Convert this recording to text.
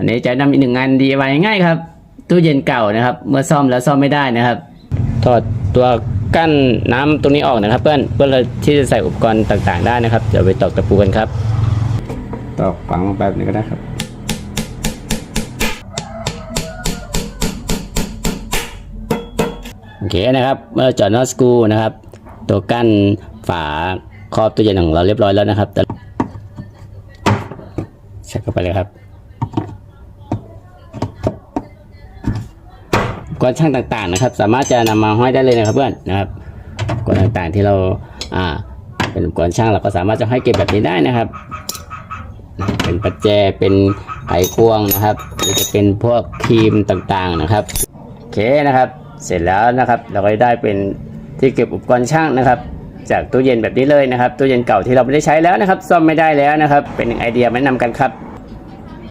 วันนี้จะนำอีกหนึ่งงาน DIY ง่ายครับตู้เย็นเก่านะครับ เมื่อซ่อมแล้วซ่อมไม่ได้นะครับ ถอดตัวกั้นน้ำตรงนี้ออกนะครับ เพื่อนเพื่อเราที่จะใส่อุปกรณ์ต่างๆได้นะครับเดี๋ยวไปตอกตะปูกันครับตอกฝังแบบนี้ก็ได้ครับโอเคนะครับเมื่อจอดน็อตสกรูนะครับ ตัวกั้นฝาครอบตู้เย็นของเราเรียบร้อยแล้วนะครับแต่ใส่เข้าไปเลยครับอุป กรณ์ช่างต่างๆนะครับ สามารถจะนำมาห้อยได้เลยนะครับเพื่อนนะครับอุปกรณ์ต่างๆที่เราอ่าเป็นอุปกรณ์ช่างเราก็สามารถจะให้อยเก็บแบบนี้ได้นะครับ เป็นประแจเป็นไขควงนะครับหรือจะเป็นพวกครีมต่างๆนะครับโอเคนะครับ เสร็จแล้วนะครับเราก็ได้เป็นที่เก็บอุปกรณ์ช่างนะครับจากตู้เย็นแบบนี้เลยนะครับตู้เย็นเก่าที่เราไม่ได้ใช้แล้วนะครับ ซ่อมไม่ได้แล้วนะครับ เป็นหนึ่งไอเดียแนะนำกันครับ